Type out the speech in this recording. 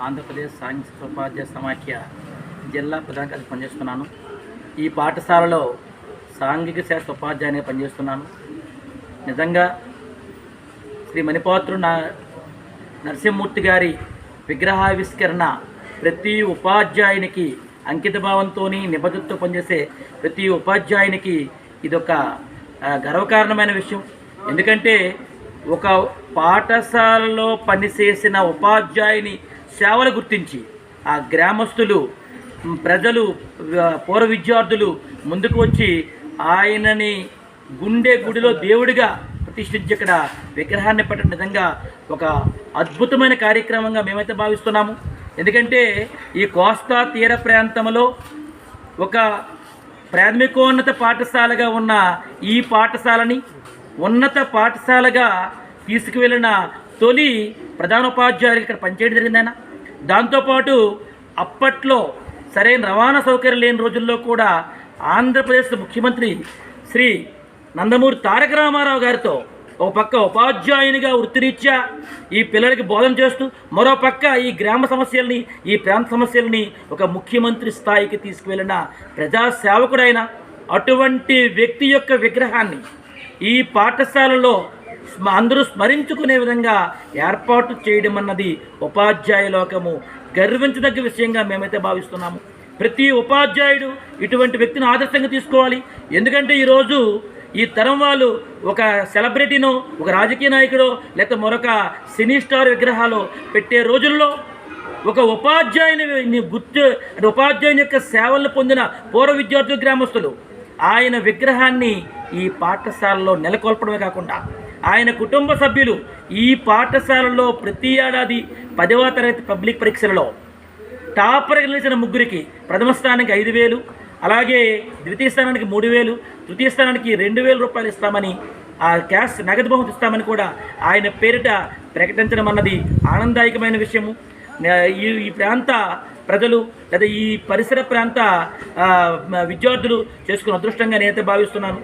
ఆంధ్రప్రదేశ్ సాంఘిక ఉపాధ్యాయ సమాఖ్య జిల్లా ప్రధాన కలిసి పనిచేస్తున్నాను. ఈ పాఠశాలలో సాంఘిక శాస్త్ర ఉపాధ్యాయునిగా పనిచేస్తున్నాను. నిజంగా శ్రీ మణిపాత్రు నా నరసింహమూర్తి గారి విగ్రహావిష్కరణ ప్రతి ఉపాధ్యాయునికి అంకిత భావంతో నిబద్ధతతో పనిచేసే ప్రతి ఉపాధ్యాయునికి ఇదొక గర్వకారణమైన విషయం. ఎందుకంటే ఒక పాఠశాలలో పనిచేసిన ఉపాధ్యాయుని సేవలు గుర్తించి ఆ గ్రామస్తులు ప్రజలు పూర్వ విద్యార్థులు ముందుకు వచ్చి ఆయనని గుండె గుడిలో దేవుడిగా ప్రతిష్ఠించి ఇక్కడ విగ్రహాన్ని పెట్టడం నిజంగా ఒక అద్భుతమైన కార్యక్రమంగా మేమైతే భావిస్తున్నాము. ఎందుకంటే ఈ కోస్తా తీర ప్రాంతంలో ఒక ప్రాథమికోన్నత పాఠశాలగా ఉన్న ఈ పాఠశాలని ఉన్నత పాఠశాలగా తీసుకువెళ్ళిన తొలి ప్రధానోపాధ్యాయులు ఇక్కడ పనిచేయడం జరిగిందైనా. దాంతోపాటు అప్పట్లో సరైన రవాణా సౌకర్యం లేని రోజుల్లో కూడా ఆంధ్రప్రదేశ్ ముఖ్యమంత్రి శ్రీ నందమూరి తారక రామారావు గారితో ఒక పక్క ఉపాధ్యాయునిగా వృత్తిరీత్యా ఈ పిల్లలకి బోధన చేస్తూ మరో పక్క ఈ గ్రామ సమస్యల్ని ఈ ప్రాంత సమస్యల్ని ఒక ముఖ్యమంత్రి స్థాయికి తీసుకువెళ్ళిన ప్రజా సేవకుడైన అటువంటి వ్యక్తి యొక్క విగ్రహాన్ని ఈ పాఠశాలలో అందరూ స్మరించుకునే విధంగా ఏర్పాటు చేయడం అన్నది ఉపాధ్యాయ లోకము గర్వించదగ్గ విషయంగా మేమైతే భావిస్తున్నాము. ప్రతి ఉపాధ్యాయుడు ఇటువంటి వ్యక్తిని ఆదర్శంగా తీసుకోవాలి. ఎందుకంటే ఈరోజు ఈ తరం వాళ్ళు ఒక సెలబ్రిటీనో ఒక రాజకీయ నాయకుడో లేకపోతే మరొక సినీ స్టార్ విగ్రహాలు పెట్టే రోజుల్లో ఒక ఉపాధ్యాయుని గుర్తు అంటే ఉపాధ్యాయుని యొక్క సేవలను పొందిన పూర్వ విద్యార్థులు గ్రామస్తులు. ఆయన విగ్రహాన్ని ఈ పాఠశాలలో నెలకొల్పడమే కాకుండా ఆయన కుటుంబ సభ్యులు ఈ పాఠశాలలో ప్రతి ఏడాది పదవ తరగతి పబ్లిక్ పరీక్షలలో టాపర్ గెలిచిన ముగ్గురికి ప్రథమ స్థానానికి ఐదు వేలు అలాగే ద్వితీయ స్థానానికి మూడు వేలు తృతీయ స్థానానికి రెండు వేల రూపాయలు ఇస్తామని ఆ క్యాష్ నగదు బహుమతి ఇస్తామని కూడా ఆయన పేరిట ప్రకటించడం అన్నది ఆనందదాయకమైన విషయము. ఈ ప్రాంత ప్రజలు లేదా ఈ పరిసర ప్రాంత విద్యార్థులు చేసుకున్న అదృష్టంగా నేనైతే భావిస్తున్నాను.